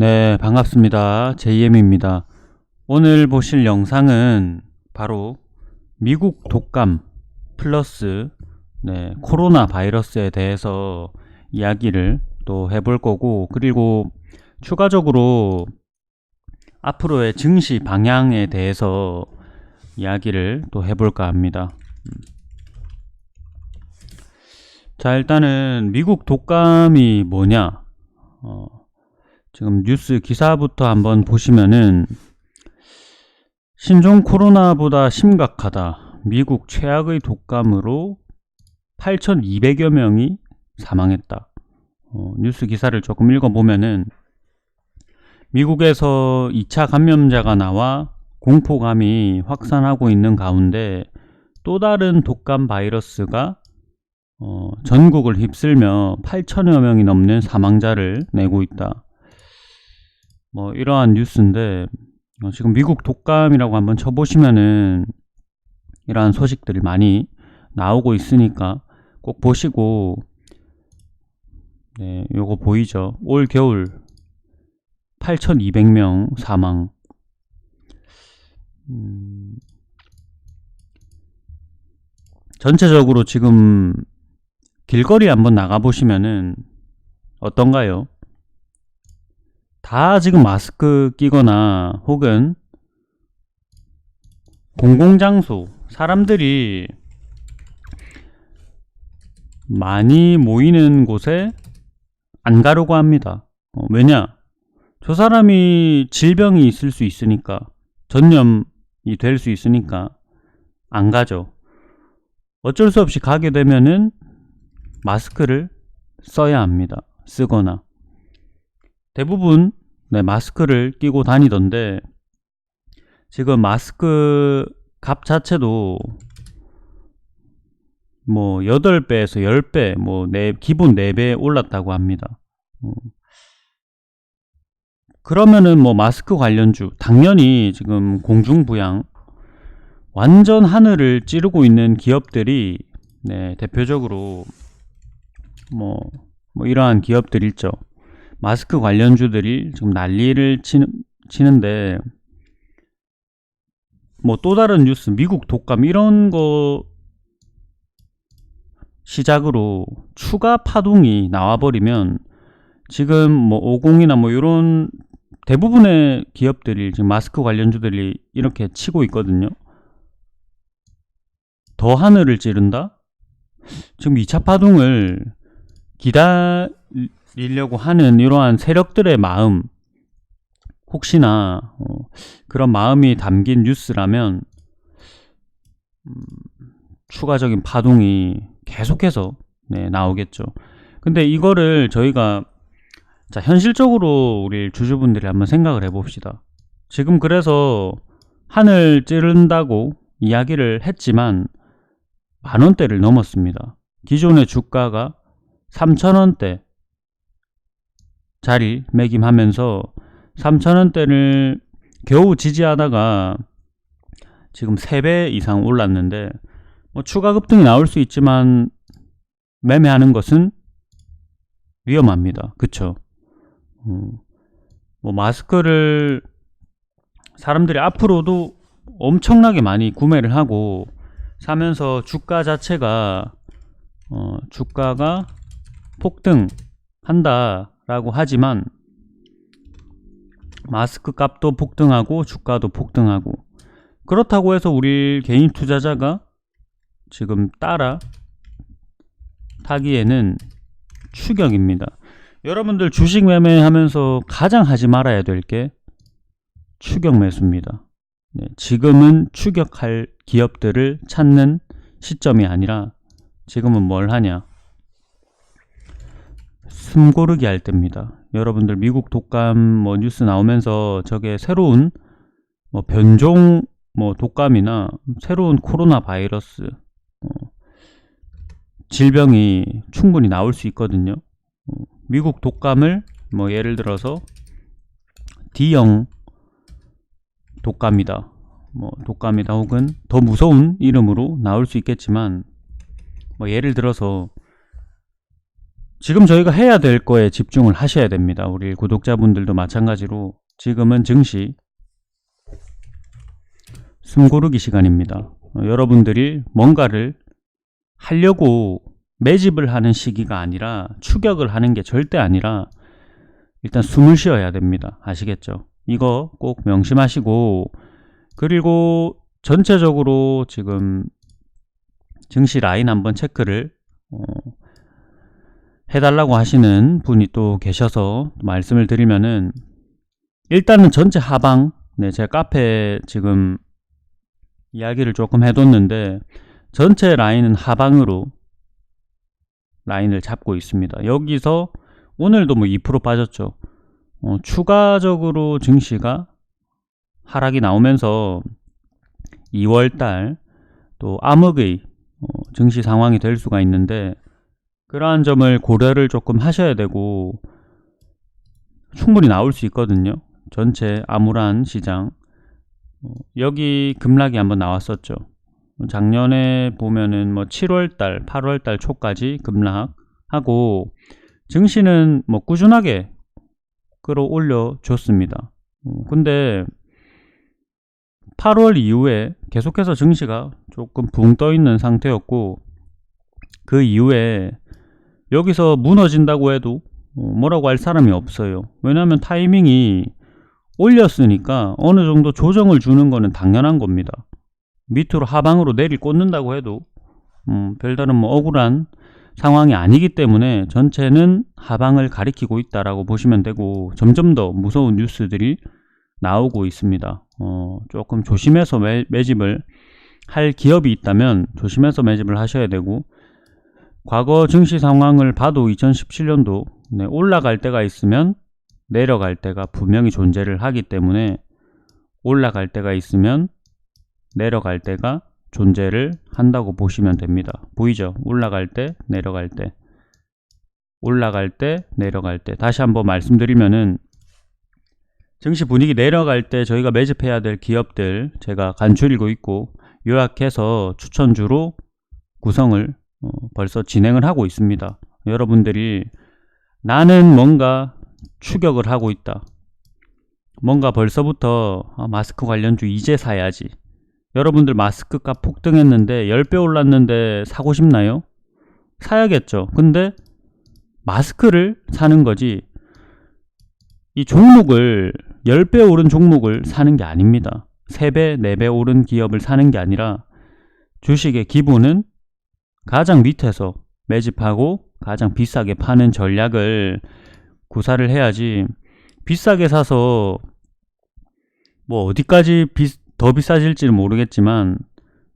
네, 반갑습니다. JM입니다. 오늘 보실 영상은 바로 미국 독감 플러스 네, 코로나 바이러스에 대해서 이야기를 또 해볼 거고, 그리고 추가적으로 앞으로의 증시 방향에 대해서 이야기를 또 해볼까 합니다. 음. 자, 일단은 미국 독감이 뭐냐? 어, 지금 뉴스 기사부터 한번 보시면은 신종 코로나보다 심각하다. 미국 최악의 독감으로 8,200여 명이 사망했다. 어, 뉴스 기사를 조금 읽어보면은 미국에서 2차 감염자가 나와 공포감이 확산하고 있는 가운데 또 다른 독감 바이러스가 어, 전국을 휩쓸며 8천여 명이 넘는 사망자를 내고 있다. 뭐 이러한 뉴스인데 어, 지금 미국 독감이라고 한번 쳐보시면은 이러한 소식들이 많이 나오고 있으니까 꼭 보시고 네, 요거 보이죠? 올 겨울 8,200명 사망. 음, 전체적으로 지금 길거리 한번 나가보시면은 어떤가요? 다 지금 마스크 끼거나 혹은 공공장소, 사람들이 많이 모이는 곳에 안 가려고 합니다. 어, 왜냐? 저 사람이 질병이 있을 수 있으니까, 전염이 될 수 있으니까 안 가죠. 어쩔 수 없이 가게 되면은 마스크를 써야 합니다. 쓰거나. 대부분 네, 마스크를 끼고 다니던데 지금 마스크 값 자체도 뭐 8배에서 10배, 뭐 네, 기본 4배 올랐다고 합니다. 어. 그러면은 뭐 마스크 관련주 당연히 지금 공중부양 완전 하늘을 찌르고 있는 기업들이 네, 대표적으로 뭐, 뭐 이러한 기업들 있죠. 마스크 관련주들이 지금 난리를 치는, 치는데 뭐 또 다른 뉴스 미국 독감 이런 거 시작으로 추가 파동이 나와버리면 지금 뭐 50이나 뭐 이런 대부분의 기업들이 지금 마스크 관련주들이 이렇게 치고 있거든요. 더 하늘을 찌른다? 지금 2차 파동을 기다 리려고 하는 이러한 세력들의 마음, 혹시나 어, 그런 마음이 담긴 뉴스라면 음, 추가적인 파동이 계속해서 네, 나오겠죠. 근데 이거를 저희가 자 현실적으로 우리 주주분들이 한번 생각을 해봅시다. 지금 그래서 하늘 찌른다고 이야기를 했지만 만 원대를 넘었습니다. 기존의 주가가 3천 원대 자리 매김하면서 3천원대를 겨우 지지하다가 지금 3배 이상 올랐는데 뭐 추가 급등이 나올 수 있지만 매매하는 것은 위험합니다. 그쵸? 음, 뭐 마스크를 사람들이 앞으로도 엄청나게 많이 구매를 하고 사면서 주가 자체가 어, 주가가 폭등한다 라고 하지만 마스크 값도 폭등하고 주가도 폭등하고 그렇다고 해서 우리 개인 투자자가 지금 따라 타기에는 추격입니다. 여러분들 주식 매매하면서 가장 하지 말아야 될 게 추격 매수입니다. 네, 지금은 추격할 기업들을 찾는 시점이 아니라 지금은 뭘 하냐? 숨 고르기 할 때입니다. 여러분들 미국 독감 뭐 뉴스 나오면서 저게 새로운 뭐 변종 뭐 독감이나 새로운 코로나 바이러스 어, 질병이 충분히 나올 수 있거든요. 어, 미국 독감을 뭐 예를 들어서 D형 독감이다. 뭐 독감이다 혹은 더 무서운 이름으로 나올 수 있겠지만 뭐 예를 들어서 지금 저희가 해야 될 거에 집중을 하셔야 됩니다. 우리 구독자분들도 마찬가지로 지금은 증시 숨고르기 시간입니다. 어, 여러분들이 뭔가를 하려고 매집을 하는 시기가 아니라 추격을 하는 게 절대 아니라 일단 숨을 쉬어야 됩니다. 아시겠죠? 이거 꼭 명심하시고 그리고 전체적으로 지금 증시 라인 한번 체크를 어, 해달라고 하시는 분이 또 계셔서 말씀을 드리면은 일단은 전체 하방 네 제가 카페에 지금 이야기를 조금 해뒀는데 전체 라인은 하방으로 라인을 잡고 있습니다. 여기서 오늘도 뭐 2% 빠졌죠. 어, 추가적으로 증시가 하락이 나오면서 2월달 또 암흑의 어, 증시 상황이 될 수가 있는데 그러한 점을 고려를 조금 하셔야 되고 충분히 나올 수 있거든요. 전체 암울한 시장 어, 여기 급락이 한번 나왔었죠. 작년에 보면은 뭐 7월달, 8월달 초까지 급락하고 증시는 뭐 꾸준하게 끌어올려 줬습니다. 어, 근데 8월 이후에 계속해서 증시가 조금 붕 떠 있는 상태였고 그 이후에 여기서 무너진다고 해도 어, 뭐라고 할 사람이 없어요. 왜냐하면 타이밍이 올렸으니까 어느 정도 조정을 주는 거는 당연한 겁니다. 밑으로 하방으로 내릴 꽂는다고 해도 음, 별다른 뭐 억울한 상황이 아니기 때문에 전체는 하방을 가리키고 있다라고 보시면 되고 점점 더 무서운 뉴스들이 나오고 있습니다. 어, 조금 조심해서 매, 매집을 할 기업이 있다면 조심해서 매집을 하셔야 되고 과거 증시 상황을 봐도 2017년도 네, 올라갈 때가 있으면 내려갈 때가 분명히 존재를 하기 때문에 올라갈 때가 있으면 내려갈 때가 존재를 한다고 보시면 됩니다. 보이죠? 올라갈 때, 내려갈 때. 올라갈 때, 내려갈 때. 다시 한번 말씀드리면은 증시 분위기 내려갈 때 저희가 매집해야 될 기업들 제가 간추리고 있고 요약해서 추천주로 구성을 어, 벌써 진행을 하고 있습니다. 여러분들이 나는 뭔가 추격을 하고 있다. 뭔가 벌써부터 아, 마스크 관련주 이제 사야지. 여러분들 마스크 값 폭등했는데 10배 올랐는데 사고 싶나요? 사야겠죠. 근데 마스크를 사는 거지. 이 종목을 10배 오른 종목을 사는 게 아닙니다. 3배, 4배 오른 기업을 사는 게 아니라 주식의 기본은 가장 밑에서 매집하고 가장 비싸게 파는 전략을 구사를 해야지 비싸게 사서 뭐 어디까지 비, 더 비싸질지는 모르겠지만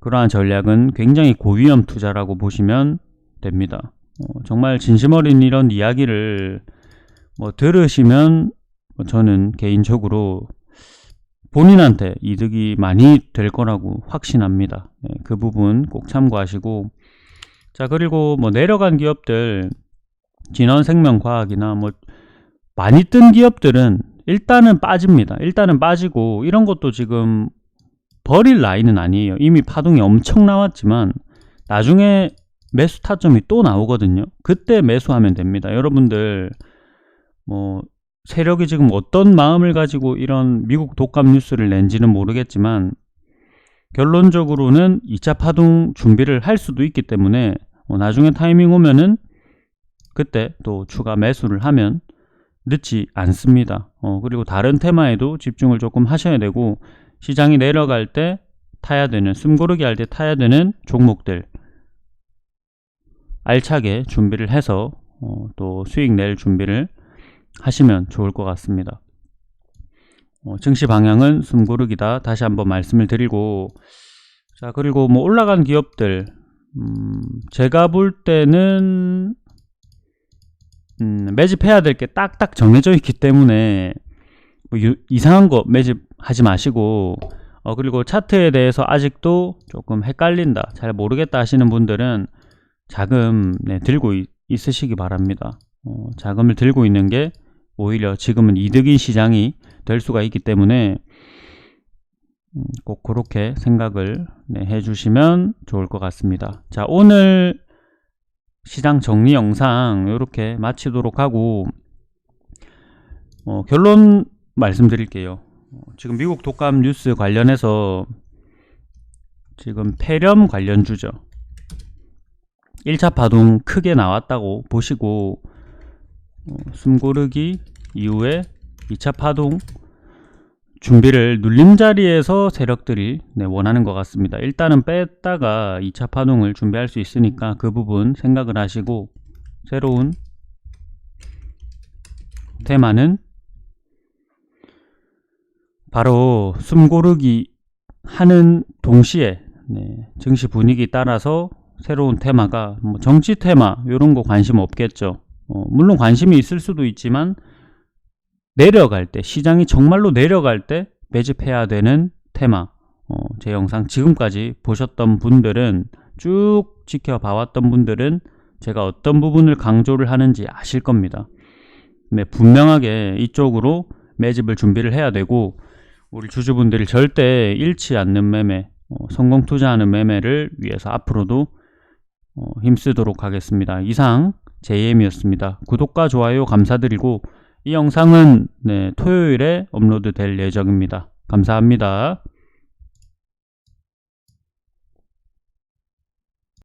그러한 전략은 굉장히 고위험 투자라고 보시면 됩니다. 어, 정말 진심 어린 이런 이야기를 뭐 들으시면 뭐 저는 개인적으로 본인한테 이득이 많이 될 거라고 확신합니다. 네, 그 부분 꼭 참고하시고 자 그리고 뭐 내려간 기업들 진원생명과학이나 뭐 많이 뜬 기업들은 일단은 빠집니다. 일단은 빠지고 이런 것도 지금 버릴 라인은 아니에요. 이미 파동이 엄청 나왔지만 나중에 매수 타점이 또 나오거든요. 그때 매수하면 됩니다. 여러분들 뭐 세력이 지금 어떤 마음을 가지고 이런 미국 독감 뉴스를 낸지는 모르겠지만 결론적으로는 2차 파동 준비를 할 수도 있기 때문에 어, 나중에 타이밍 오면은 그때 또 추가 매수를 하면 늦지 않습니다. 어, 그리고 다른 테마에도 집중을 조금 하셔야 되고 시장이 내려갈 때 타야 되는 숨고르기 할 때 타야 되는 종목들 알차게 준비를 해서 어, 또 수익 낼 준비를 하시면 좋을 것 같습니다. 어, 증시 방향은 숨고르기다. 다시 한번 말씀을 드리고. 자 그리고 뭐 올라간 기업들. 음, 제가 볼 때는 음, 매집해야 될 게 딱딱 정해져 있기 때문에 뭐 유, 이상한 거 매집하지 마시고 어, 그리고 차트에 대해서 아직도 조금 헷갈린다 잘 모르겠다 하시는 분들은 자금 네, 들고 있, 으시기 바랍니다. 어, 자금을 들고 있는 게 오히려 지금은 이득인 시장이 될 수가 있기 때문에 음, 꼭 그렇게 생각을 네, 해주시면 좋을 것 같습니다. 자 오늘 시장 정리 영상 이렇게 마치도록 하고 어, 결론 말씀드릴게요. 어, 지금 미국 독감 뉴스 관련해서 지금 폐렴 관련 주죠. 1차 파동 크게 나왔다고 보시고 어, 숨고르기 이후에 2차 파동 준비를 눌림 자리에서 세력들이 네, 원하는 것 같습니다. 일단은 뺐다가 2차 파동을 준비할 수 있으니까 그 부분 생각을 하시고 새로운 테마는 바로 숨고르기 하는 동시에 네, 증시 분위기 따라서 새로운 테마가 뭐 정치 테마 이런 거 관심 없겠죠. 어, 물론 관심이 있을 수도 있지만 내려갈 때 시장이 정말로 내려갈 때 매집해야 되는 테마 어, 제 영상 지금까지 보셨던 분들은 쭉 지켜봐 왔던 분들은 제가 어떤 부분을 강조를 하는지 아실 겁니다. 네, 분명하게 이쪽으로 매집을 준비를 해야 되고 우리 주주분들이 절대 잃지 않는 매매, 어, 성공 투자하는 매매를 위해서 앞으로도 어, 힘쓰도록 하겠습니다. 이상 JM이었습니다. 구독과 좋아요 감사드리고 이 영상은 네, 토요일에 업로드 될 예정입니다. 감사합니다.